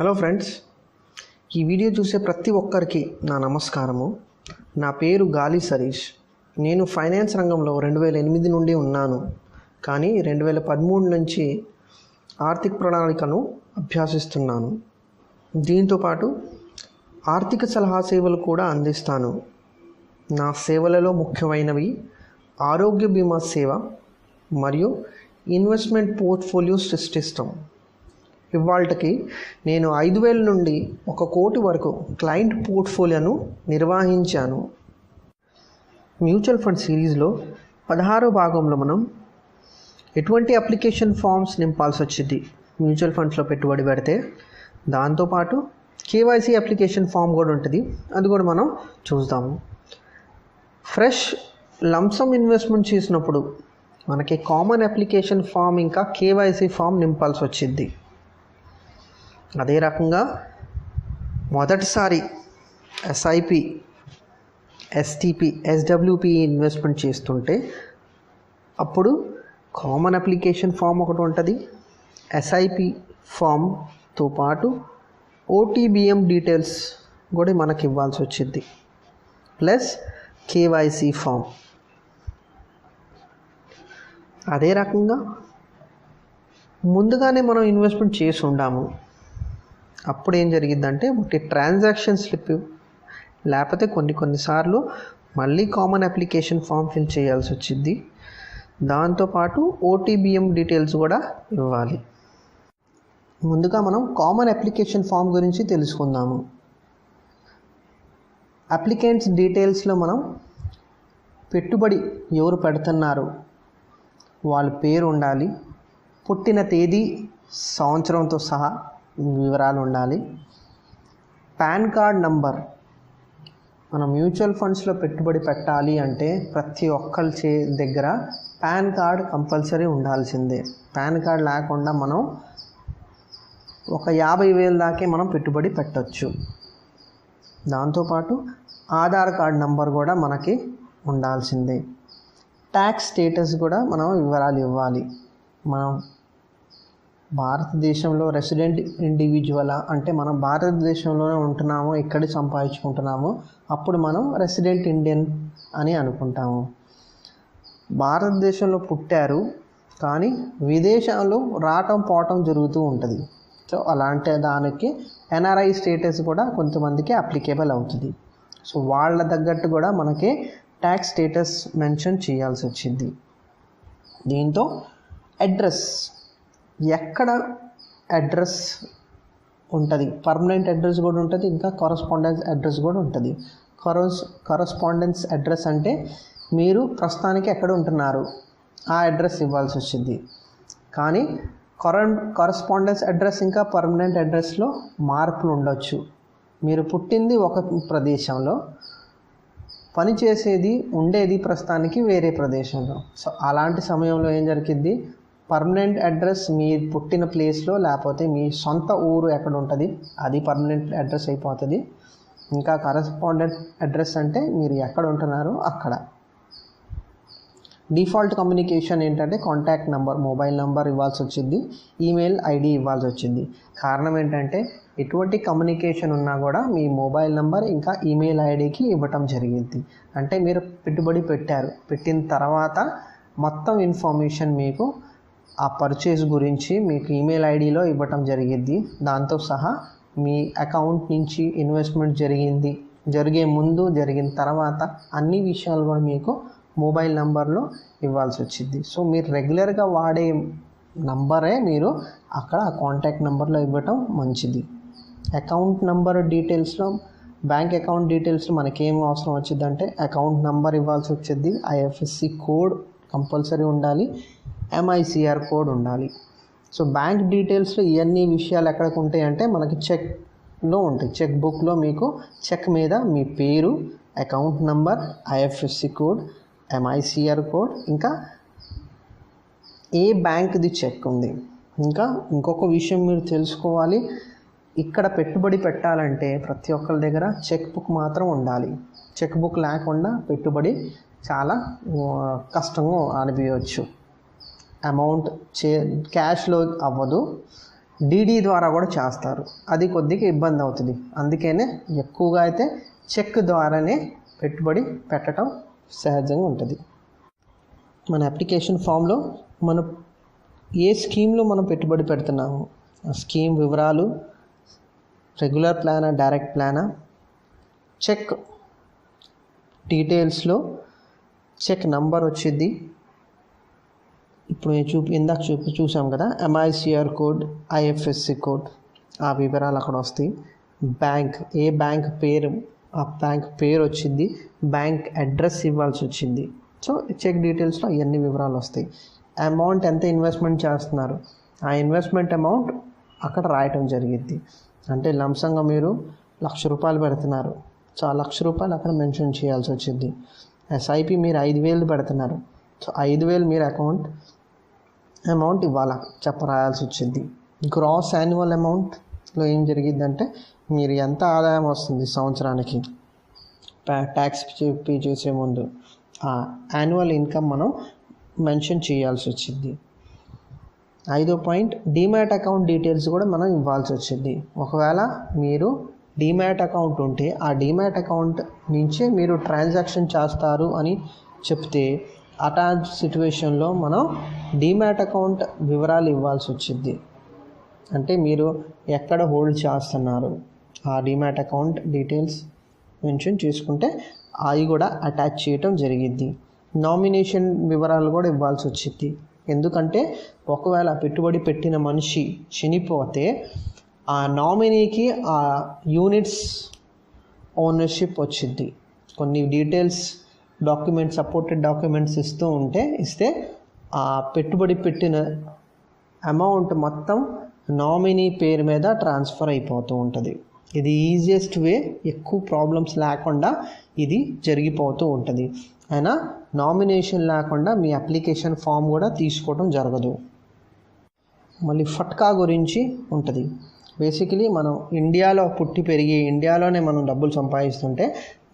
Hello friends ఈ video చూసే ప్రతి ఒక్కరికి నా నమస్కారము. నా పేరు గాలి సరీష్. నేను ఫైనాన్స్ రంగంలో రెండు వేల ఎనిమిది నుండి ఉన్నాను. కానీ రెండు వేల పదమూడు నుంచి ఆర్థిక ప్రణాళికను అభ్యాసిస్తున్నాను. దీంతోపాటు ఆర్థిక సలహా సేవలు కూడా అందిస్తాను. నా సేవలలో ముఖ్యమైనవి ఆరోగ్య బీమా సేవ మరియు ఇన్వెస్ట్మెంట్ పోర్ట్ఫోలియో సృష్టిస్తాం. ఇవాళకి నేను ఐదు వేల నుండి ఒక కోటి వరకు క్లయింట్ పోర్ట్ఫోలియోను నిర్వహించాను. మ్యూచువల్ ఫండ్ సిరీస్లో పదహారో భాగంలో మనం ఎటువంటి అప్లికేషన్ ఫామ్స్ నింపాల్సి వచ్చింది? మ్యూచువల్ ఫండ్స్లో పెట్టుబడి పెడితే దాంతోపాటు కేవైసీ అప్లికేషన్ ఫామ్ కూడా ఉంటుంది. అది కూడా మనం చూద్దాము. ఫ్రెష్ లంసమ్ ఇన్వెస్ట్మెంట్ చేసినప్పుడు మనకి కామన్ అప్లికేషన్ ఫామ్ ఇంకా కేవైసీ ఫామ్ నింపాల్సి వచ్చింది. అదే రకంగా మొదటిసారి ఎస్ఐపి ఎస్టిపి ఎస్డబ్ల్యూపి ఇన్వెస్ట్మెంట్ చేస్తుంటే అప్పుడు కామన్ అప్లికేషన్ ఫామ్ ఒకటి ఉంటుంది. ఎస్ఐపి ఫామ్తో పాటు ఓటీబిఎం డీటెయిల్స్ కూడా మనకి ఇవ్వాల్సి వచ్చింది. ప్లస్ కేవైసీ ఫామ్ అదే రకంగా ముందుగానే మనం ఇన్వెస్ట్మెంట్ చేసి ఉండాము. అప్పుడు ఏం జరిగిందంటే ఒకటి ట్రాన్సాక్షన్ స్లిప్ లేకపోతే కొన్ని కొన్నిసార్లు మళ్ళీ కామన్ అప్లికేషన్ ఫామ్ ఫిల్ చేయాల్సి వచ్చింది దాంతోపాటు ఓటీబీఎం డీటెయిల్స్ కూడా ఇవ్వాలి. ముందుగా మనం కామన్ అప్లికేషన్ ఫామ్ గురించి తెలుసుకుందాము. అప్లికెంట్స్ డీటెయిల్స్లో మనం పెట్టుబడి ఎవరు పెడుతున్నారు? వాళ్ళ పేరు ఉండాలి. పుట్టిన తేదీ సంవత్సరంతో సహా వివరాలు ఉండాలి పాన్ కార్డ్ నంబర్. మనం మ్యూచువల్ ఫండ్స్లో పెట్టుబడి పెట్టాలి అంటే ప్రతి ఒక్కరి చే దగ్గర పాన్ కార్డ్ కంపల్సరీ ఉండాల్సిందే. పాన్ కార్డ్ లేకుండా మనం ఒక యాభై వేల దాకే మనం పెట్టుబడి పెట్టవచ్చు దాంతోపాటు ఆధార్ కార్డ్ నంబర్ కూడా మనకి ఉండాల్సిందే. ట్యాక్స్ స్టేటస్ కూడా మనం వివరాలు ఇవ్వాలి. మనం భారతదేశంలో రెసిడెంట్ ఇండివిజువల్ అంటే మనం భారతదేశంలోనే ఉంటున్నాము ఎక్కడ సంపాదించుకుంటున్నాము అప్పుడు మనం రెసిడెంట్ ఇండియన్ అని అనుకుంటాము. భారతదేశంలో పుట్టారు కానీ విదేశాల్లో రావటం పోవటం జరుగుతూ ఉంటుంది. సో అలాంటి దానికి ఎన్ఆర్ఐ స్టేటస్ కూడా కొంతమందికి అప్లికేబుల్ అవుతుంది. సో వాళ్ళ తగ్గట్టు కూడా మనకి ట్యాక్స్ స్టేటస్ మెన్షన్ చేయాల్సి వచ్చింది. దీంతో అడ్రస్ ఎక్కడ అడ్రస్ ఉంటుంది? పర్మనెంట్ అడ్రస్ కూడా ఉంటుంది ఇంకా కరస్పాండెన్స్ అడ్రస్ కూడా ఉంటుంది. కరస్ కరస్పాండెన్స్ అడ్రస్ అంటే మీరు ప్రస్తుతానికి ఎక్కడ ఉంటున్నారు? ఆ అడ్రస్ ఇవ్వాల్సి వచ్చింది. కానీ కరెంట్ కరస్పాండెన్స్ అడ్రస్ ఇంకా పర్మనెంట్ అడ్రస్లో మార్పులు ఉండొచ్చు. మీరు పుట్టింది ఒక ప్రదేశంలో పని చేసేది ఉండేది ప్రస్తుతానికి వేరే ప్రదేశంలో. సో అలాంటి సమయంలో ఏం జరిగింది? పర్మనెంట్ అడ్రస్ మీ పుట్టిన ప్లేస్లో లేకపోతే మీ సొంత ఊరు ఎక్కడ ఉంటుంది అది పర్మనెంట్ అడ్రస్ అయిపోతుంది. ఇంకా కరస్పాండెంట్ అడ్రస్ అంటే మీరు ఎక్కడ ఉంటున్నారో అక్కడ. డిఫాల్ట్ కమ్యూనికేషన్ ఏంటంటే కాంటాక్ట్ నెంబర్ మొబైల్ నెంబర్ ఇవ్వాల్సి వచ్చింది ఈమెయిల్ ఐడి ఇవ్వాల్సి వచ్చింది. కారణం ఏంటంటే ఎటువంటి కమ్యూనికేషన్ ఉన్నా కూడా మీ మొబైల్ నెంబర్ ఇంకా ఈమెయిల్ ఐడికి ఇవ్వటం జరిగింది. అంటే మీరు పెట్టుబడి పెట్టారు. పెట్టిన తర్వాత మొత్తం ఇన్ఫర్మేషన్ మీకు ఆ పర్చేస్ గురించి మీకు ఈమెయిల్ ఐడిలో ఇవ్వటం జరిగింది దాంతో సహా మీ అకౌంట్ నుంచి ఇన్వెస్ట్మెంట్ జరిగింది. జరిగే ముందు జరిగిన తర్వాత అన్ని విషయాలు కూడా మీకు మొబైల్ నెంబర్లో ఇవ్వాల్సి వచ్చింది సో మీరు రెగ్యులర్గా వాడే నంబరే మీరు అక్కడ ఆ కాంటాక్ట్ నెంబర్లో ఇవ్వటం మంచిది. అకౌంట్ నెంబర్ డీటెయిల్స్లో బ్యాంక్ అకౌంట్ డీటెయిల్స్లో మనకేం అవసరం వచ్చిందంటే అకౌంట్ నెంబర్ ఇవ్వాల్సి వచ్చింది ఐఎఫ్ఎస్సి కోడ్ కంపల్సరీ ఉండాలి. ఎంఐసిఆర్ కోడ్ ఉండాలి. సో బ్యాంక్ డీటెయిల్స్లో ఇవన్నీ విషయాలు ఎక్కడికి ఉంటాయి అంటే మనకి చెక్లో ఉంటాయి. చెక్ బుక్లో మీకు చెక్ మీద మీ పేరు account number IFSC code MICR code ఇంకా ఏ బ్యాంక్ది చెక్ ఉంది. ఇంకా ఇంకొక విషయం మీరు తెలుసుకోవాలి. ఇక్కడ పెట్టుబడి పెట్టాలంటే ప్రతి ఒక్కరి దగ్గర చెక్ బుక్ మాత్రం ఉండాలి. చెక్ బుక్ లేకుండా పెట్టుబడి చాలా కష్టంగా అనిపించవచ్చు. అమౌంట్ చే క్యాష్లో అవ్వదు. డీడీ ద్వారా కూడా చేస్తారు. అది కొద్దిగా ఇబ్బంది అవుతుంది. అందుకనే ఎక్కువగా అయితే చెక్ ద్వారానే పెట్టుబడి పెట్టడం సహజంగా ఉంటుంది. మన అప్లికేషన్ ఫామ్లో మనం ఏ స్కీమ్లో మనం పెట్టుబడి పెడుతున్నాము ఆ స్కీమ్ వివరాలు రెగ్యులర్ ప్లానా డైరెక్ట్ ప్లానా చెక్ డీటెయిల్స్లో చెక్ నంబర్ వచ్చింది ఇప్పుడు నేను చూపి ఇందాక చూపి చూసాం కదా ఎంఐసిఆర్ కోడ్ ఐఎఫ్ఎస్సి కోడ్ ఆ వివరాలు అక్కడ వస్తాయి. బ్యాంక్ ఏ బ్యాంక్ పేరు ఆ బ్యాంక్ పేరు వచ్చింది బ్యాంక్ అడ్రస్ ఇవ్వాల్సి వచ్చింది. సో చెక్ డీటెయిల్స్లో అవన్నీ వివరాలు వస్తాయి. అమౌంట్ ఎంత ఇన్వెస్ట్మెంట్ చేస్తున్నారు? ఆ ఇన్వెస్ట్మెంట్ అమౌంట్ అక్కడ రాయటం జరిగింది. అంటే లంసంగా మీరు లక్ష రూపాయలు పెడుతున్నారు. సో ఆ లక్ష రూపాయలు అక్కడ మెన్షన్ చేయాల్సి వచ్చింది. ఎస్ఐపి మీరు ఐదు వేలు పెడుతున్నారు. సో ఐదు వేలు మీరు అకౌంట్ అమౌంట్ ఇవ్వాలా? చెప్ప రాయాల్సి వచ్చింది. గ్రాస్ యాన్యువల్ అమౌంట్లో ఏం జరిగిద్దంటే మీరు ఎంత ఆదాయం వస్తుంది సంవత్సరానికి? ట్యాక్స్ పే చేసే ముందు ఆ యాన్యువల్ ఇన్కమ్ మనం మెన్షన్ చేయాల్సి వచ్చింది. ఐదో పాయింట్ డీమ్యాట్ అకౌంట్ డీటెయిల్స్ కూడా మనం ఇవ్వాల్సి వచ్చింది. ఒకవేళ మీరు డీమ్యాట్ అకౌంట్ ఉంటే ఆ డీమ్యాట్ అకౌంట్ నుంచే మీరు ట్రాన్సాక్షన్ చేస్తారు అని చెప్తే అటాచ్ సిచ్యువేషన్లో మనం డీమ్యాట్ అకౌంట్ వివరాలు ఇవ్వాల్సి వచ్చింది. అంటే మీరు ఎక్కడ హోల్డ్ చేస్తున్నారు? ఆ డీమ్యాట్ అకౌంట్ డీటెయిల్స్ మెన్షన్ చేసుకుంటే అవి కూడా అటాచ్ చేయటం జరిగిద్ది నామినేషన్ వివరాలు కూడా ఇవ్వాల్సి వచ్చింది. ఎందుకంటే ఒకవేళ పెట్టుబడి పెట్టిన మనిషి చనిపోతే ఆ నామినీకి ఆ యూనిట్స్ ఓనర్షిప్ వచ్చింది. కొన్ని డీటెయిల్స్ డాక్యుమెంట్స్ సపోర్టెడ్ డాక్యుమెంట్స్ ఇస్తూ ఉంటే ఇస్తే ఆ పెట్టుబడి పెట్టిన అమౌంట్ మొత్తం నామినీ పేరు మీద ట్రాన్స్ఫర్ అయిపోతూ ఉంటుంది. ఇది ఈజియెస్ట్ వే ఎక్కువ ప్రాబ్లమ్స్ లేకుండా ఇది జరిగిపోతూ ఉంటుంది. అయినా నామినేషన్ లేకుండా మీ అప్లికేషన్ ఫామ్ కూడా తీసుకోవడం జరగదు. మళ్ళీ ఫట్కా గురించి ఉంటుంది. బేసికలీ మనం ఇండియాలో పుట్టి పెరిగి ఇండియాలోనే మనం డబ్బులు సంపాదిస్తుంటే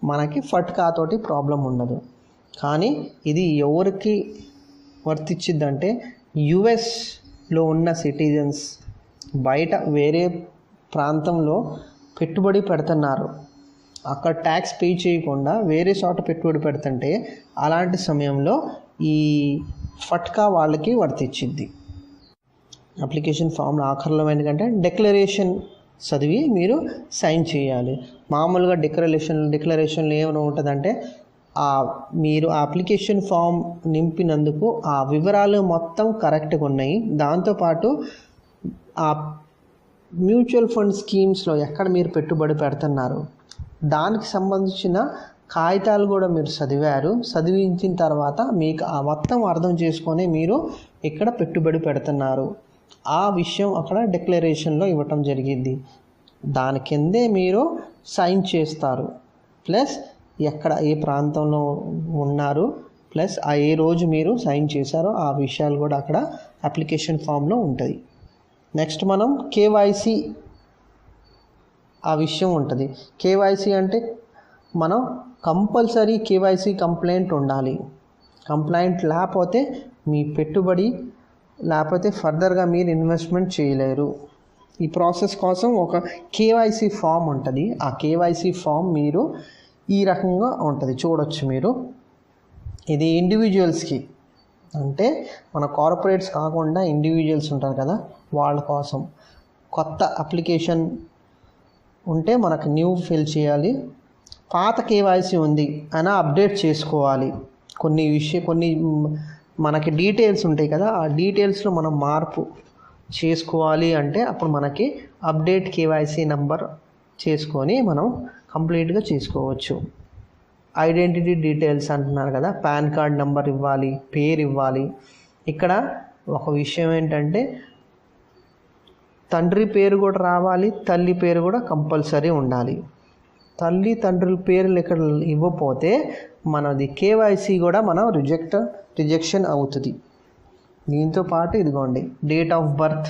మనకి ఫట్కా తోటి ప్రాబ్లం ఉండదు. కానీ ఇది ఎవరికి వర్తించిద్దంటే యుఎస్లో ఉన్న సిటిజన్స్ బయట వేరే ప్రాంతంలో పెట్టుబడి పెడుతున్నారు. అక్కడ ట్యాక్స్ పే చేయకుండా వేరే చోట పెట్టుబడి పెడుతుంటే అలాంటి సమయంలో ఈ ఫట్కా వాళ్ళకి వర్తించింది అప్లికేషన్ ఫామ్లో ఆఖరిలో ఏంటంటే డెక్లరేషన్ చదివి మీరు సైన్ చేయాలి. మామూలుగా డిక్లరేషన్ డిక్లరేషన్లో ఏమైనా ఉంటుందంటే ఆ మీరు ఆ అప్లికేషన్ ఫామ్ నింపినందుకు ఆ వివరాలు మొత్తం కరెక్ట్గా ఉన్నాయి. దాంతోపాటు ఆ మ్యూచువల్ ఫండ్ స్కీమ్స్లో ఎక్కడ మీరు పెట్టుబడి పెడుతున్నారు దానికి సంబంధించిన కాగితాలు కూడా మీరు చదివారు. చదివించిన తర్వాత మీకు ఆ మొత్తం అర్థం చేసుకొని మీరు ఇక్కడ పెట్టుబడి పెడుతున్నారు. ఆ విషయం అక్కడ డిక్లరేషన్లో ఇవ్వటం జరిగింది. దాని కిందే మీరు సైన్ చేస్తారు. ప్లస్ ఎక్కడ ఏ ప్రాంతంలో ఉన్నారు ప్లస్ ఆ ఏ రోజు మీరు సైన్ చేశారో ఆ విషయాలు కూడా అక్కడ అప్లికేషన్ ఫామ్లో ఉంటుంది నెక్స్ట్ మనం కేవైసీ ఆ విషయం ఉంటుంది. కేవైసీ అంటే మనం కంపల్సరీ కేవైసీ కంప్లైంట్ ఉండాలి. కంప్లైంట్ లేకపోతే మీ పెట్టుబడి లేకపోతే ఫర్దర్గా మీరు ఇన్వెస్ట్మెంట్ చేయలేరు. ఈ ప్రాసెస్ కోసం ఒక కేవైసీ ఫామ్ ఉంటుంది. ఆ కేవైసీ ఫామ్ మీరు ఈ రకంగా ఉంటుంది. చూడొచ్చు మీరు. ఇది ఇండివిజువల్స్కి అంటే మన కార్పొరేట్స్ కాకుండా ఇండివిజువల్స్ ఉంటారు కదా వాళ్ళ కోసం. కొత్త అప్లికేషన్ ఉంటే మనకు న్యూ ఫిల్ చేయాలి. పాత కేవైసీ ఉంది అయినా అప్డేట్ చేసుకోవాలి. కొన్ని విషయం కొన్ని మనకి డీటెయిల్స్ ఉంటాయి కదా ఆ డీటెయిల్స్లో మనం మార్పు చేసుకోవాలి అంటే అప్పుడు మనకి అప్డేట్ కేవైసీ నంబర్ చేసుకొని మనం కంప్లీట్గా చేసుకోవచ్చు. ఐడెంటిటీ డీటెయిల్స్ అంటున్నారు కదా పాన్ కార్డ్ నెంబర్ ఇవ్వాలి పేరు ఇవ్వాలి. ఇక్కడ ఒక విషయం ఏంటంటే తండ్రి పేరు కూడా రావాలి తల్లి పేరు కూడా కంపల్సరీ ఉండాలి. తల్లి తండ్రుల పేర్లు ఇక్కడ ఇవ్వకపోతే మనది కేవైసీ కూడా మనం రిజెక్ట్ రిజెక్షన్ అవుతుంది. దీంతో పాటు ఇదిగోండి డేట్ ఆఫ్ బర్త్.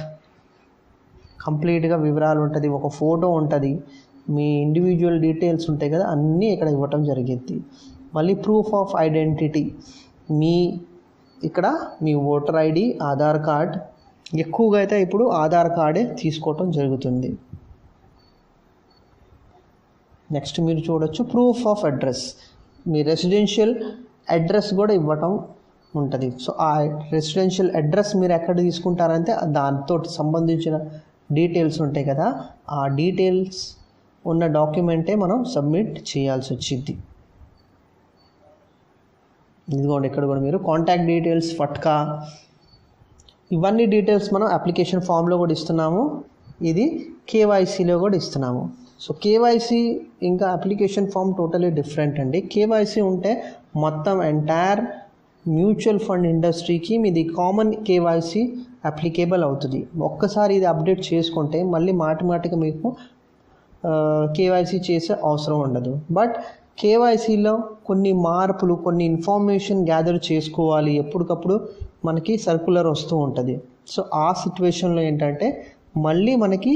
కంప్లీట్గా వివరాలు ఉంటుంది ఒక ఫోటో ఉంటుంది. మీ ఇండివిజువల్ డీటెయిల్స్ ఉంటాయి కదా అన్నీ ఇక్కడ ఇవ్వటం జరిగింది. మళ్ళీ ప్రూఫ్ ఆఫ్ ఐడెంటిటీ. మీ ఇక్కడ మీ ఓటర్ ఐడి ఆధార్ కార్డ్. ఎక్కువగా అయితే ఇప్పుడు ఆధార్ కార్డే తీసుకోవటం జరుగుతుంది. నెక్స్ట్ మీరు చూడొచ్చు ప్రూఫ్ ఆఫ్ అడ్రస్. మీ రెసిడెన్షియల్ అడ్రస్ కూడా ఇవ్వటం ఉంటుంది. సో ఆ రెసిడెన్షియల్ అడ్రస్ మీరు ఎక్కడ తీసుకుంటారంటే దాంతో సంబంధించిన డీటెయిల్స్ ఉంటాయి కదా ఆ డీటెయిల్స్ ఉన్న డాక్యుమెంటే మనం సబ్మిట్ చేయాల్సి వచ్చింది. ఇదిగోండి ఇక్కడ కూడా మీరు కాంటాక్ట్ డీటెయిల్స్ ఫట్కా ఇవన్నీ డీటెయిల్స్ మనం అప్లికేషన్ ఫామ్లో కూడా ఇస్తున్నాము. ఇది కేవైసీలో కూడా ఇస్తున్నాము. సో కేవైసీ ఇంకా అప్లికేషన్ ఫామ్ టోటలీ డిఫరెంట్ అండి. కేవైసీ ఉంటే మొత్తం ఎంటైర్ మ్యూచువల్ ఫండ్ ఇండస్ట్రీకి మీది కామన్ కేవైసీ అప్లికేబుల్ అవుతుంది. ఒక్కసారి ఇది అప్డేట్ చేసుకుంటే మళ్ళీ మాటి మాటికి మీకు కేవైసీ చేసే అవసరం ఉండదు. బట్ కేవైసీలో కొన్ని మార్పులు కొన్ని ఇన్ఫర్మేషన్ గ్యాదర్ చేసుకోవాలి. ఎప్పటికప్పుడు మనకి సర్కులర్ వస్తూ ఉంటుంది. సో ఆ సిచ్యువేషన్లో ఏంటంటే మళ్ళీ మనకి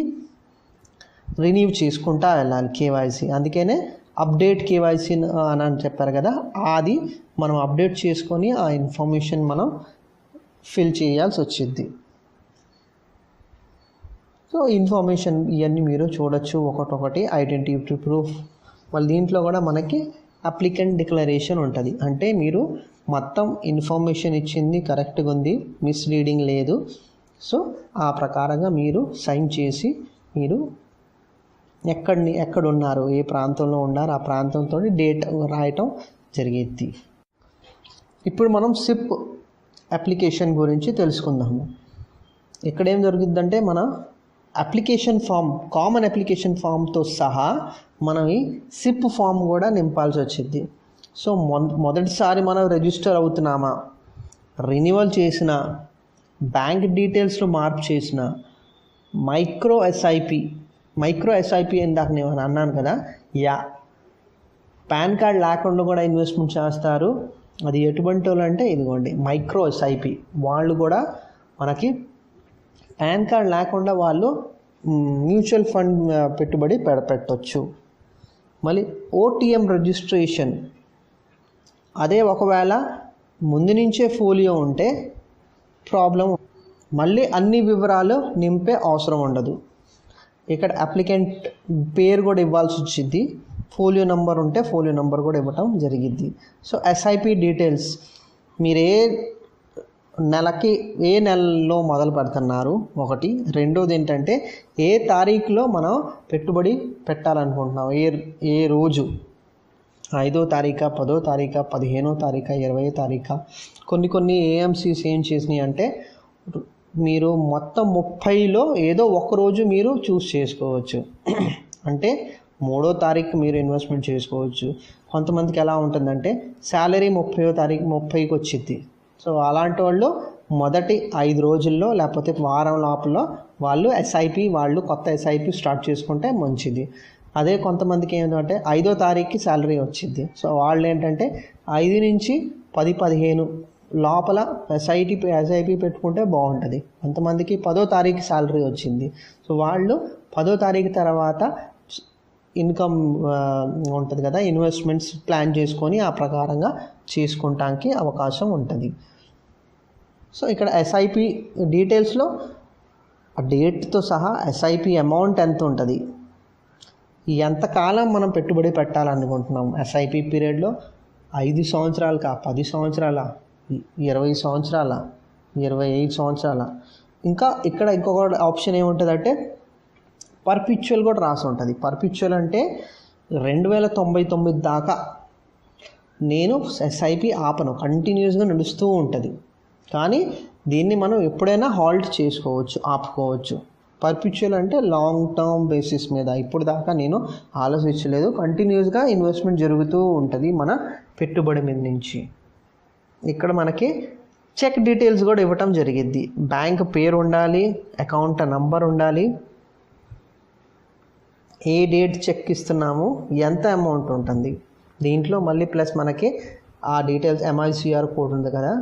రినీవ్ చేసుకుంటా వెళ్ళాలి కేవైసీ. అందుకనే అప్డేట్ కేవైసీ అని అని చెప్పారు కదా అది మనం అప్డేట్ చేసుకొని ఆ ఇన్ఫర్మేషన్ మనం ఫిల్ చేయాల్సి వచ్చింది. సో ఇన్ఫర్మేషన్ ఇవన్నీ మీరు చూడొచ్చు ఒకటొకటి ఐడెంటిటీ ప్రూఫ్. మళ్ళీ దీంట్లో కూడా మనకి అప్లికెంట్ డిక్లరేషన్ ఉంటుంది. అంటే మీరు మొత్తం ఇన్ఫర్మేషన్ ఇచ్చింది కరెక్ట్గా ఉంది మిస్లీడింగ్ లేదు. సో ఆ ప్రకారంగా మీరు సైన్ చేసి మీరు ఎక్కడిని ఎక్కడ ఉన్నారు ఏ ప్రాంతంలో ఉన్నారు ఆ ప్రాంతంతో డేట్ రాయటం జరిగేది. ఇప్పుడు మనం సిప్ అప్లికేషన్ గురించి తెలుసుకుందాము. ఇక్కడ ఏం జరుగుతుందంటే మన అప్లికేషన్ ఫామ్ కామన్ అప్లికేషన్ ఫామ్తో సహా మనం ఈ సిప్ ఫామ్ కూడా నింపాల్సి వచ్చింది. సో మొ మొదటిసారి మనం రిజిస్టర్ అవుతున్నామా రినివల్ చేసిన బ్యాంక్ డీటెయిల్స్లో మార్పు చేసిన మైక్రో ఎస్ఐపి మైక్రో ఎస్ఐపి ఇందాక నేను అన్నాను కదా యా. పాన్ కార్డ్ లేకుండా కూడా ఇన్వెస్ట్మెంట్ చేస్తారు. అది ఎటువంటి వాళ్ళు అంటే ఇదిగోండి మైక్రో ఎస్ఐపి వాళ్ళు కూడా మనకి పాన్ కార్డ్ లేకుండా వాళ్ళు మ్యూచువల్ ఫండ్ పెట్టుబడి పెడ పెట్టవచ్చు మళ్ళీ ఓటీఎం రిజిస్ట్రేషన్. అదే ఒకవేళ ముందు నుంచే ఫోలియో ఉంటే ప్రాబ్లం మళ్ళీ అన్ని వివరాలు నింపే అవసరం ఉండదు. ఇక్కడ అప్లికెంట్ పేరు కూడా ఇవ్వాల్సి వచ్చింది. ఫోలియో నెంబర్ ఉంటే ఫోలియో నెంబర్ కూడా ఇవ్వటం జరిగిద్ది సో ఎస్ఐపి డీటెయిల్స్ మీరు ఏ నెలకి ఏ నెలలో మొదలు పెడుతున్నారు? ఒకటి. రెండోది ఏంటంటే ఏ తారీఖులో మనం పెట్టుబడి పెట్టాలనుకుంటున్నాం? ఏ ఏ రోజు? ఐదో తారీఖా పదో తారీఖా పదిహేనో తారీఖా ఇరవై తారీఖా? కొన్ని కొన్ని ఏఎంసీస్ ఏం చేసినాయి అంటే మీరు మొత్తం ముప్పైలో ఏదో ఒకరోజు మీరు చూస్ చేసుకోవచ్చు. అంటే మూడో తారీఖు మీరు ఇన్వెస్ట్మెంట్ చేసుకోవచ్చు. కొంతమందికి ఎలా ఉంటుందంటే శాలరీ ముప్పయో తారీఖు ముప్పైకి వచ్చింది సో అలాంటి వాళ్ళు మొదటి ఐదు రోజుల్లో లేకపోతే వారం లోపల వాళ్ళు ఎస్ఐపి వాళ్ళు కొత్త ఎస్ఐపి స్టార్ట్ చేసుకుంటే మంచిది. అదే కొంతమందికి ఏంటంటే ఐదో తారీఖుకి శాలరీ వచ్చింది సో వాళ్ళు ఏంటంటే ఐదు నుంచి పది పదిహేను లోపల ఎస్ఐటి ఎస్ఐపి పెట్టుకుంటే బాగుంటుంది. కొంతమందికి పదో తారీఖు శాలరీ వచ్చింది. సో వాళ్ళు పదో తారీఖు తర్వాత ఇన్కమ్ ఉంటుంది కదా ఇన్వెస్ట్మెంట్స్ ప్లాన్ చేసుకొని ఆ ప్రకారంగా చేసుకుంటానికి అవకాశం ఉంటుంది. సో ఇక్కడ ఎస్ఐపి డీటెయిల్స్లో ఆ డేట్తో సహా ఎస్ఐపి అమౌంట్ ఎంత ఉంటుంది? ఎంతకాలం మనం పెట్టుబడి పెట్టాలనుకుంటున్నాం ఎస్ఐపి పీరియడ్లో ఐదు సంవత్సరాలకా? పది సంవత్సరాల? ఇరవై సంవత్సరాల ఇరవై ఐదు సంవత్సరాల. ఇంకా ఇక్కడ ఇంకొక ఆప్షన్ ఏముంటుందంటే పర్పిచువల్ కూడా రాసి ఉంటుంది. పర్పిచువల్ అంటే రెండు వేల తొంభై తొమ్మిది దాకా నేను ఎస్ఐపి ఆపను కంటిన్యూస్గా నడుస్తూ ఉంటుంది. కానీ దీన్ని మనం ఎప్పుడైనా హాల్ట్ చేసుకోవచ్చు ఆపుకోవచ్చు. పర్పిచువల్ అంటే లాంగ్ టర్మ్ బేసిస్ మీద. ఇప్పుడు దాకా నేను ఆలోచించలేదు. కంటిన్యూస్గా ఇన్వెస్ట్మెంట్ జరుగుతూ ఉంటుంది మన పెట్టుబడి మీద నుంచి. ఇక్కడ మనకి చెక్ డీటెయిల్స్ కూడా ఇవ్వటం జరిగిద్ది బ్యాంక్ పేరు ఉండాలి అకౌంట్ నంబర్ ఉండాలి. ఏ డేట్ చెక్ ఇస్తున్నాము ఎంత అమౌంట్ ఉంటుంది. దీంట్లో మళ్ళీ ప్లస్ మనకి ఆ డీటెయిల్స్ ఎంఐసిఆర్ కోడ్ ఉంది కదా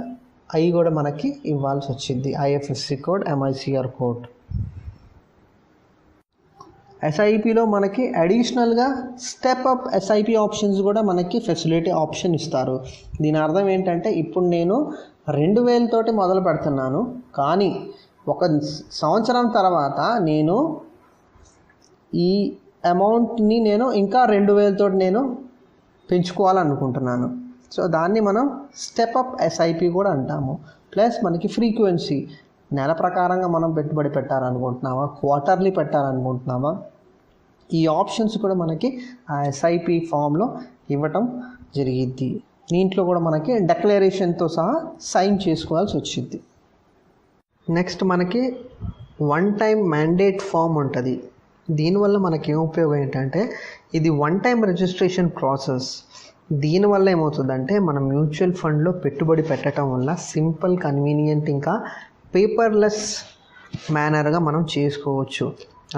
అవి కూడా మనకి ఇవ్వాల్సి వచ్చింది. ఐఎఫ్ఎస్సి కోడ్ ఎంఐసిఆర్ కోడ్ ఎస్ఐపిలో మనకి అడిషనల్గా స్టెప్ అప్ ఎస్ఐపి ఆప్షన్స్ కూడా మనకి ఫెసిలిటీ ఆప్షన్ ఇస్తారు. దీని అర్థం ఏంటంటే ఇప్పుడు నేను రెండు వేలతోటి మొదలు పెడుతున్నాను. కానీ ఒక సంవత్సరం తర్వాత నేను ఈ అమౌంట్ని నేను ఇంకా రెండు వేలతో నేను పెంచుకోవాలనుకుంటున్నాను. సో దాన్ని మనం స్టెప్ అప్ ఎస్ఐపి కూడా అంటాము. ప్లస్ మనకి ఫ్రీక్వెన్సీ నెల ప్రకారంగా మనం పెట్టుబడి పెట్టాలనుకుంటున్నామా? క్వార్టర్లీ పెట్టాలనుకుంటున్నామా? ఈ ఆప్షన్స్ కూడా మనకి ఆ ఎస్ఐపి ఫామ్లో ఇవ్వటం జరిగిద్ది. దీంట్లో కూడా మనకి డెక్లరేషన్తో సహా సైన్ చేసుకోవాల్సి వచ్చింది నెక్స్ట్ మనకి వన్ టైం మ్యాండేట్ ఫామ్ ఉంటుంది. దీనివల్ల మనకి ఏం ఉపయోగం ఏంటంటే ఇది వన్ టైం రిజిస్ట్రేషన్ ప్రాసెస్ దీనివల్ల ఏమవుతుందంటే మనం మ్యూచువల్ ఫండ్లో పెట్టుబడి పెట్టడం వల్ల సింపుల్ కన్వీనియంట్ ఇంకా పేపర్లెస్ మేనర్గా మనం చేసుకోవచ్చు.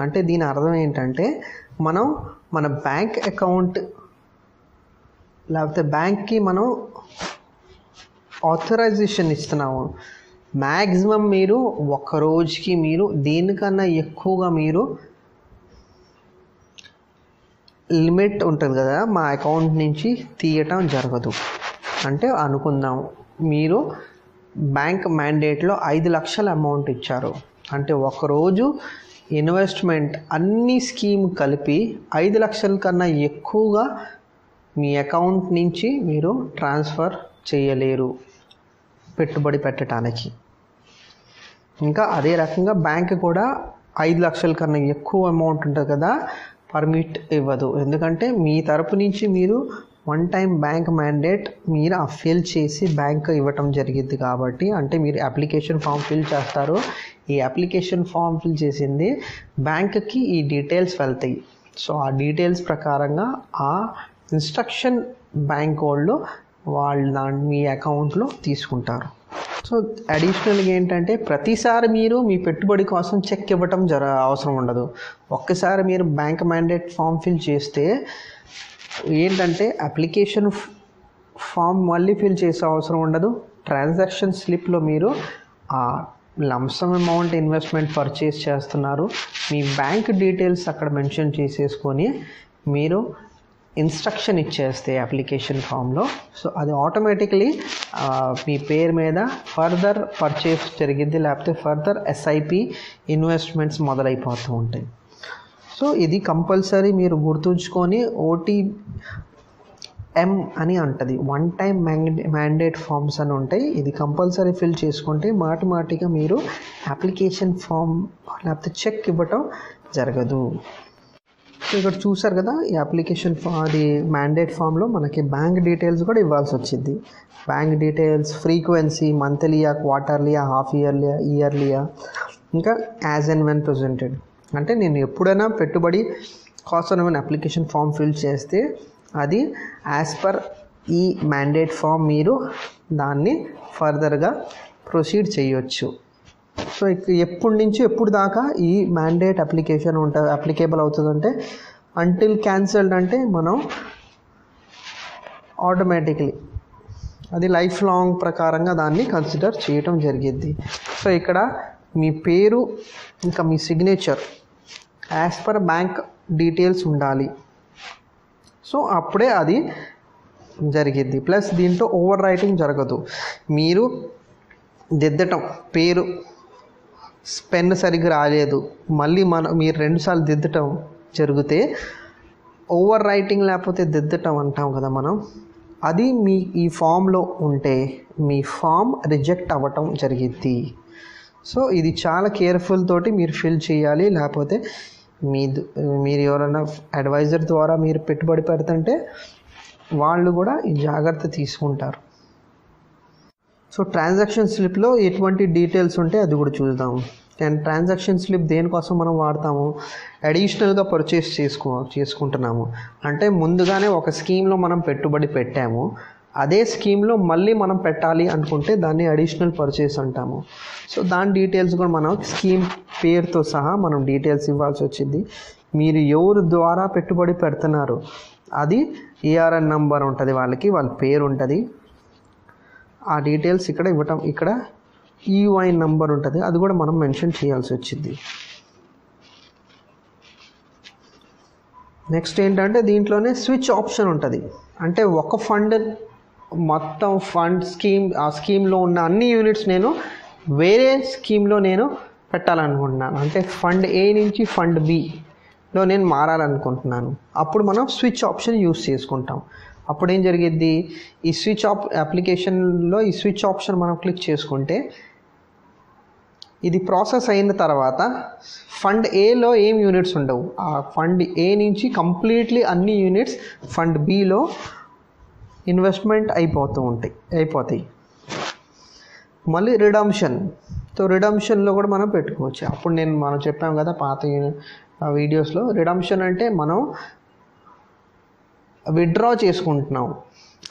అంటే దీని అర్థం ఏంటంటే మనం మన బ్యాంక్ అకౌంట్ లేకపోతే బ్యాంక్కి మనం ఆథరైజేషన్ ఇస్తున్నాము. మ్యాక్సిమం మీరు ఒక రోజుకి మీరు దేనికన్నా ఎక్కువగా మీరు లిమిట్ ఉంటుంది కదా మా అకౌంట్ నుంచి తీయటం జరగదు. అంటే అనుకుందాం మీరు బ్యాంక్ మ్యాండేట్లో ఐదు లక్షల అమౌంట్ ఇచ్చారు. అంటే ఒకరోజు ఇన్వెస్ట్మెంట్ అన్ని స్కీమ్ కలిపి ఐదు లక్షల కన్నా ఎక్కువగా మీ అకౌంట్ నుంచి మీరు ట్రాన్స్ఫర్ చేయలేరు పెట్టుబడి పెట్టడానికి ఇంకా అదే రకంగా బ్యాంక్ కూడా ఐదు లక్షల కన్నా ఎక్కువ అమౌంట్ ఉంటుంది కదా పర్మిట్ ఇవ్వదు. ఎందుకంటే మీ తరపు నుంచి మీరు వన్ టైం బ్యాంక్ మ్యాండేట్ మీరు ఆ ఫిల్ చేసి బ్యాంక్ ఇవ్వటం జరిగింది కాబట్టి అంటే మీరు అప్లికేషన్ ఫామ్ ఫిల్ చేస్తారు. ఈ అప్లికేషన్ ఫామ్ ఫిల్ చేసింది బ్యాంక్కి ఈ డీటెయిల్స్ వెళ్తాయి. సో ఆ డీటెయిల్స్ ప్రకారంగా ఆ ఇన్స్ట్రక్షన్ బ్యాంక్ వాళ్ళు వాళ్ళు దాన్ని మీ అకౌంట్లో తీసుకుంటారు. సో అడిషనల్గా ఏంటంటే ప్రతిసారి మీరు మీ పెట్టుబడి కోసం చెక్ ఇవ్వటం జర అవసరం ఉండదు. ఒక్కసారి మీరు బ్యాంక్ మ్యాండేట్ ఫామ్ ఫిల్ చేస్తే ఏంటంటే అప్లికేషన్ ఫామ్ మళ్ళీ ఫిల్ చేసే అవసరం ఉండదు. ట్రాన్సాక్షన్ స్లిప్లో మీరు ఆ లంసమ్ అమౌంట్ ఇన్వెస్ట్మెంట్ పర్చేస్ చేస్తున్నారు. మీ బ్యాంక్ డీటెయిల్స్ అక్కడ మెన్షన్ చేసేసుకొని మీరు ఇన్స్ట్రక్షన్ ఇచ్చేస్తే అప్లికేషన్ ఫామ్లో సో అది ఆటోమేటిక్లీ మీ పేరు మీద ఫర్దర్ పర్చేస్ జరిగింది లేకపోతే ఫర్దర్ ఎస్ఐపి ఇన్వెస్ట్మెంట్స్ మొదలైపోతూ ఉంటాయి. సో ఇది కంపల్సరీ మీరు గుర్తుంచుకొని ఓటీ ఎం అని అంటది. వన్ టైం మ్యాండేట్ ఫామ్స్ అని ఉంటాయి. ఇది కంపల్సరీ ఫిల్ చేసుకుంటే మాటి మాటిగా మీరు అప్లికేషన్ ఫామ్ లేకపోతే చెక్ ఇవ్వటం జరగదు. సో ఇక్కడ చూసారు కదా ఈ అప్లికేషన్ ఫామ్ అది మ్యాండేట్ ఫామ్లో మనకి బ్యాంక్ డీటెయిల్స్ కూడా ఇవ్వాల్సి వచ్చింది. బ్యాంక్ డీటెయిల్స్ ఫ్రీక్వెన్సీ మంత్లీయా క్వార్టర్లీయా హాఫ్ ఇయర్లీయా ఇయర్లీయా ఇంకా యాజ్ అండ్ వెన్ ప్రజెంటెడ్. అంటే నేను ఎప్పుడైనా పెట్టుబడి కోసం ఏమైనా అప్లికేషన్ ఫామ్ ఫిల్ చేస్తే అది యాజ్ పర్ ఈ మ్యాండేట్ ఫామ్ మీరు దాన్ని ఫర్దర్గా ప్రొసీడ్ చేయొచ్చు. సో ఎప్పటి నుంచి ఎప్పుడు దాకా ఈ మ్యాండేట్ అప్లికేషన్ ఉంటుంది అప్లికేబుల్ అవుతుందంటే అంటిల్ క్యాన్సిల్డ్ అంటే మనం ఆటోమేటిక్లీ అది లైఫ్ లాంగ్ ప్రకారంగా దాన్ని కన్సిడర్ చేయటం జరిగింది సో ఇక్కడ మీ పేరు ఇంకా మీ signature as per bank details ఉండాలి. సో అప్పుడే అది జరిగిద్ది. ప్లస్ దీంట్లో ఓవర్ రైటింగ్ జరగదు. మీరు దిద్దటం పేరు పెన్ సరిగ్గా రాలేదు. మళ్ళీ మన మీరు రెండుసార్లు దిద్దటం జరిగితే ఓవర్ రైటింగ్ లేకపోతే దిద్దటం అంటాం కదా మనం. అది మీ ఈ ఫామ్లో ఉంటే మీ ఫామ్ రిజెక్ట్ అవ్వటం జరిగిద్ది. సో ఇది చాలా కేర్ఫుల్ తోటి మీరు ఫిల్ చేయాలి. లేకపోతే మీ ద- మీరు ఎవరైనా అడ్వైజర్ ద్వారా మీరు పెట్టుబడి పెడుతుంటే వాళ్ళు కూడా ఈ జాగ్రత్త తీసుకుంటారు. సో ట్రాన్సాక్షన్ స్లిప్లో ఎటువంటి డీటెయిల్స్ ఉంటే అది కూడా చూద్దాం అండ్ ట్రాన్సాక్షన్ స్లిప్ దేనికోసం మనం వాడతాము? అడిషనల్గా పర్చేస్ చేసుకో చేసుకుంటున్నాము. అంటే ముందుగానే ఒక స్కీమ్లో మనం పెట్టుబడి పెట్టాము. అదే స్కీమ్లో మళ్ళీ మనం పెట్టాలి అనుకుంటే దాన్ని అడిషనల్ పర్చేస్ అంటాము. సో దాని డీటెయిల్స్ కూడా మనం స్కీమ్ పేరుతో సహా మనం డీటెయిల్స్ ఇవ్వాల్సి వచ్చింది. మీరు ఎవరు ద్వారా పెట్టుబడి పెడుతున్నారు? అది ఏఆర్ఎన్ నంబర్ ఉంటుంది వాళ్ళకి వాళ్ళ పేరు ఉంటుంది. ఆ డీటెయిల్స్ ఇక్కడ ఇవ్వటం ఇక్కడ ఈయుఐ నంబర్ ఉంటుంది. అది కూడా మనం మెన్షన్ చేయాల్సి వచ్చింది. నెక్స్ట్ ఏంటంటే దీంట్లోనే స్విచ్ ఆప్షన్ ఉంటుంది. అంటే ఒక ఫండ్ మొత్తం ఫండ్ స్కీమ్ ఆ స్కీమ్లో ఉన్న అన్ని యూనిట్స్ నేను వేరే స్కీమ్లో నేను పెట్టాలనుకుంటున్నాను. అంటే ఫండ్ ఏ నుంచి ఫండ్ బిలో నేను మారాలనుకుంటున్నాను. అప్పుడు మనం స్విచ్ ఆప్షన్ యూస్ చేసుకుంటాం. అప్పుడు ఏం జరిగిద్ది? ఈ స్విచ్ ఆప్ అప్లికేషన్లో ఈ స్విచ్ ఆప్షన్ మనం క్లిక్ చేసుకుంటే ఇది ప్రాసెస్ అయిన తర్వాత ఫండ్ ఏలో ఏం యూనిట్స్ ఉండవు. ఆ ఫండ్ ఏ నుంచి కంప్లీట్లీ అన్ని యూనిట్స్ ఫండ్ బిలో ఇన్వెస్ట్మెంట్ అయిపోతూ ఉంటాయి అయిపోతాయి. మళ్ళీ రిడమ్షన్. సో రిడమ్షన్లో కూడా మనం పెట్టుకోవచ్చు. అప్పుడు నేను మనం చెప్పాం కదా పాత వీడియోస్లో రిడమ్షన్ అంటే మనం విత్డ్రా చేసుకుంటున్నాం.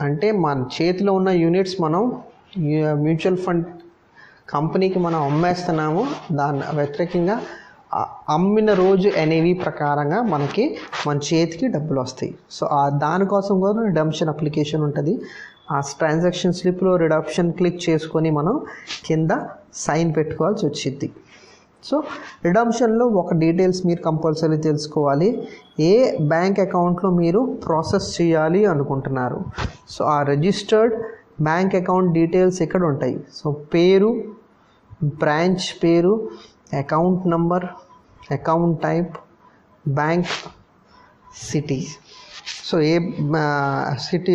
అంటే మన చేతిలో ఉన్న యూనిట్స్ మనం మ్యూచువల్ ఫండ్ కంపెనీకి మనం అమ్మేస్తున్నాము. దాని వ్యతిరేకంగా అమ్మిన రోజు ఎన్ఏవి ప్రకారంగా మనకి మన చేతికి డబ్బులు వస్తాయి. సో ఆ దానికోసం కూడా రిడమ్షన్ అప్లికేషన్ ఉంటుంది. ఆ ట్రాన్సాక్షన్ స్లిప్లో రిడప్షన్ క్లిక్ చేసుకొని మనం కింద సైన్ పెట్టుకోవాల్సి వచ్చింది సో రిడమ్షన్లో ఒక డీటెయిల్స్ మీరు కంపల్సరీ తెలుసుకోవాలి. ఏ బ్యాంక్ అకౌంట్లో మీరు ప్రాసెస్ చేయాలి అనుకుంటున్నారు? సో ఆ రిజిస్టర్డ్ బ్యాంక్ అకౌంట్ డీటెయిల్స్ ఇక్కడ ఉంటాయి? సో పేరు బ్రాంచ్ పేరు account number account type bank city. So ఏ సిటీ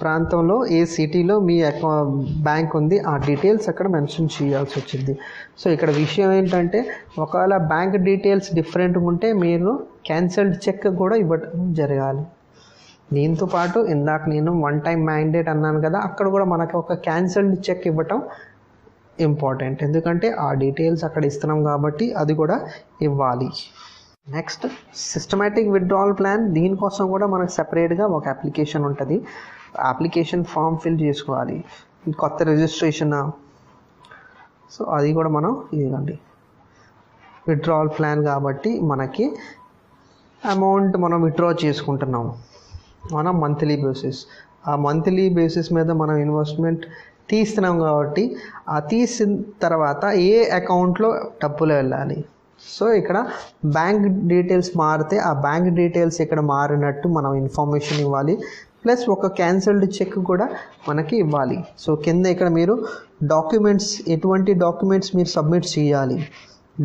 ప్రాంతంలో ఏ సిటీలో మీ అకౌ బ్యాంక్ ఉంది ఆ డీటెయిల్స్ అక్కడ మెన్షన్ చేయాల్సి వచ్చింది. సో ఇక్కడ విషయం ఏంటంటే ఒకవేళ బ్యాంక్ డీటెయిల్స్ డిఫరెంట్గా ఉంటే మీరు క్యాన్సల్డ్ చెక్ కూడా ఇవ్వటం జరగాలి. దీంతో పాటు ఇందాక నేను వన్ టైం మ్యాండేట్ అన్నాను కదా అక్కడ కూడా మనకు ఒక క్యాన్సల్డ్ చెక్ ఇవ్వటం ఇంపార్టెంట్ ఎందుకంటే ఆ డీటెయిల్స్ అక్కడ ఇస్తున్నాం కాబట్టి అది కూడా ఇవ్వాలి. నెక్స్ట్ సిస్టమేటిక్ విత్డ్రావల్ ప్లాన్ దీనికోసం కూడా మనకు సెపరేట్గా ఒక అప్లికేషన్ ఉంటుంది. అప్లికేషన్ ఫామ్ ఫిల్ చేసుకోవాలి. కొత్త రిజిస్ట్రేషన్ సో అది కూడా మనం ఇదిగండి. విత్డ్రావల్ ప్లాన్ కాబట్టి మనకి అమౌంట్ మనం విత్డ్రా చేసుకుంటున్నాం. మనం మంత్లీ బేసిస్ ఆ మంత్లీ బేసిస్ మీద మనం ఇన్వెస్ట్మెంట్ తీస్తున్నాం కాబట్టి ఆ తీసిన తర్వాత ఏ అకౌంట్లో డబ్బులు వెళ్ళాలి? సో ఇక్కడ బ్యాంక్ డీటెయిల్స్ మారితే ఆ బ్యాంక్ డీటెయిల్స్ ఇక్కడ మారినట్టు మనం ఇన్ఫర్మేషన్ ఇవ్వాలి. ప్లస్ ఒక క్యాన్సిల్డ్ చెక్ కూడా మనకి ఇవ్వాలి. సో కింద ఇక్కడ మీరు డాక్యుమెంట్స్ ఎటువంటి డాక్యుమెంట్స్ మీరు సబ్మిట్ చేయాలి?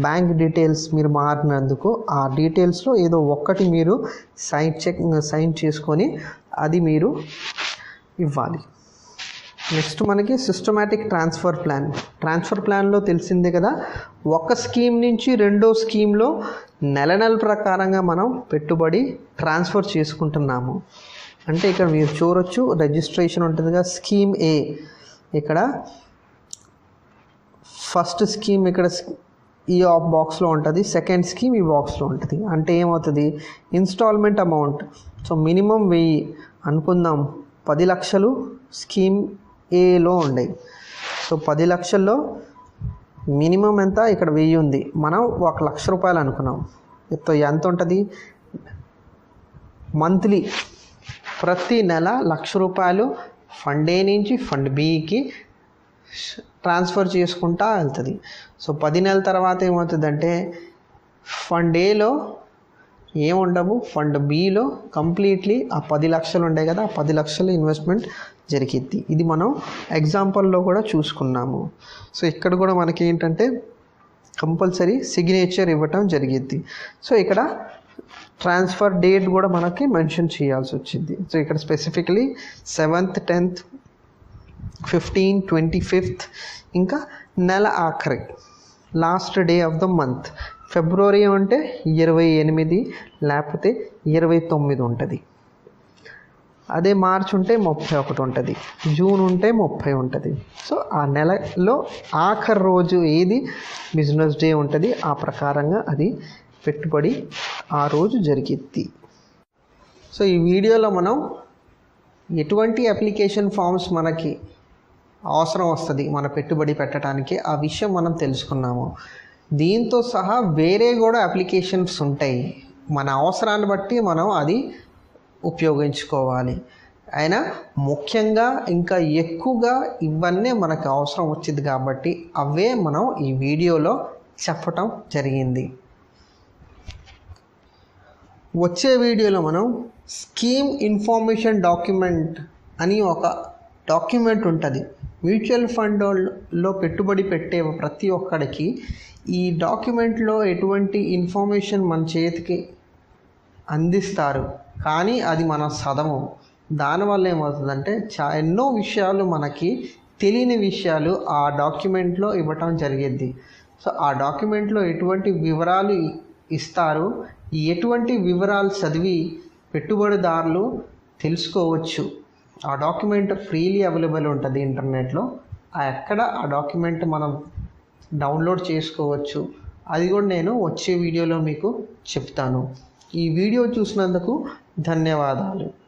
బ్యాంక్ డీటెయిల్స్ మీరు మారినందుకు ఆ డీటెయిల్స్లో ఏదో ఒక్కటి మీరు సైన్ చెక్ సైన్ చేసుకొని అది మీరు ఇవ్వాలి. నెక్స్ట్ మనకి సిస్టమాటిక్ ట్రాన్స్ఫర్ ప్లాన్ ట్రాన్స్ఫర్ ప్లాన్లో తెలిసిందే కదా ఒక స్కీమ్ నుంచి రెండో స్కీమ్లో నెల నెల ప్రకారంగా మనం పెట్టుబడి ట్రాన్స్ఫర్ చేసుకుంటున్నాము. అంటే ఇక్కడ మీరు చూడొచ్చు రిజిస్ట్రేషన్ ఉంటుందిగా స్కీమ్ ఏ ఇక్కడ ఫస్ట్ స్కీమ్ ఇక్కడ ఈ ఆఫ్ బాక్స్లో ఉంటుంది సెకండ్ స్కీమ్ ఈ బాక్స్లో ఉంటుంది. అంటే ఏమవుతుంది? ఇన్స్టాల్మెంట్ అమౌంట్ సో మినిమం వెయ్యి అనుకుందాం. పది లక్షలు స్కీమ్ ఏలో ఉండే సో పది లక్షల్లో మినిమం ఎంత? ఇక్కడ వెయ్యి ఉంది. మనం ఒక లక్ష రూపాయలు అనుకున్నాం. ఇప్పుడు ఎంత ఉంటుంది? మంత్లీ ప్రతి నెల లక్ష రూపాయలు ఫండ్ ఏ నుంచి? ఫండ్ బికి ట్రాన్స్ఫర్ చేసుకుంటా వెళ్తుంది. సో పది నెలల తర్వాత ఏమవుతుందంటే ఫండ్ ఏలో ఏముండవు? ఫండ్ బిలో కంప్లీట్లీ ఆ పది లక్షలు ఉండే కదా ఆ పది లక్షల ఇన్వెస్ట్మెంట్ జరిగిద్ది. ఇది మనం ఎగ్జాంపుల్లో కూడా చూసుకున్నాము. సో ఇక్కడ కూడా మనకి ఏంటంటే కంపల్సరీ సిగ్నేచర్ ఇవ్వటం జరిగిద్ది. సో ఇక్కడ ట్రాన్స్ఫర్ డేట్ కూడా మనకి మెన్షన్ చేయాల్సి వచ్చింది. సో ఇక్కడ specifically seventh tenth fifteen twenty fifth ఇంకా నెల ఆఖరి last day of the month February అంటే ఇరవై ఎనిమిది లేకపోతే ఇరవై తొమ్మిది ఉంటుంది. అదే మార్చ్ ఉంటే ముప్పై ఒకటి ఉంటుంది. జూన్ ఉంటే ముప్పై ఉంటుంది. సో ఆ నెలలో ఆఖరి రోజు ఏది బిజినెస్ డే ఉంటుంది ఆ ప్రకారంగా అది పెట్టుబడి ఆ రోజు జరిగిద్ది. సో ఈ వీడియోలో మనం ఎటువంటి అప్లికేషన్ ఫామ్స్ మనకి అవసరం వస్తుంది మన పెట్టుబడి పెట్టడానికి ఆ విషయం మనం తెలుసుకున్నాము. దీంతో సహా వేరే కూడా అప్లికేషన్స్ ఉంటాయి. మన అవసరాన్ని బట్టి మనం అది ఉపయోగించుకోవాలి. అయినా ముఖ్యంగా ఇంకా ఎక్కువగా ఇవన్నీ మనకు అవసరం వచ్చింది కాబట్టి అవే మనం ఈ వీడియోలో చెప్పటం జరిగింది. వచ్చే వీడియోలో మనం స్కీమ్ ఇన్ఫర్మేషన్ డాక్యుమెంట్ అని ఒక డాక్యుమెంట్ ఉంటుంది. మ్యూచువల్ ఫండ్లో పెట్టుబడి పెట్టే ప్రతి ఒక్కడికి ఈ డాక్యుమెంట్లో ఎటువంటి ఇన్ఫర్మేషన్ మన చేతికి అందిస్తారు. కానీ అది మన సదము. దానివల్ల ఏమవుతుందంటే చా ఎన్నో విషయాలు మనకి తెలియని విషయాలు ఆ డాక్యుమెంట్లో ఇవ్వటం జరిగింది. సో ఆ డాక్యుమెంట్లో ఎటువంటి వివరాలు ఇస్తారు? ఎటువంటి వివరాలు చదివి పెట్టుబడిదారులు తెలుసుకోవచ్చు. ఆ డాక్యుమెంట్ ఫ్రీలీ అవైలబుల్ ఉంటుంది ఇంటర్నెట్లో. ఆ ఎక్కడ ఆ డాక్యుమెంట్ మనం డౌన్లోడ్ చేసుకోవచ్చు అది కూడా నేను వచ్చే వీడియోలో మీకు చెప్తాను. ఈ వీడియో చూసినందుకు ధన్యవాదాలు.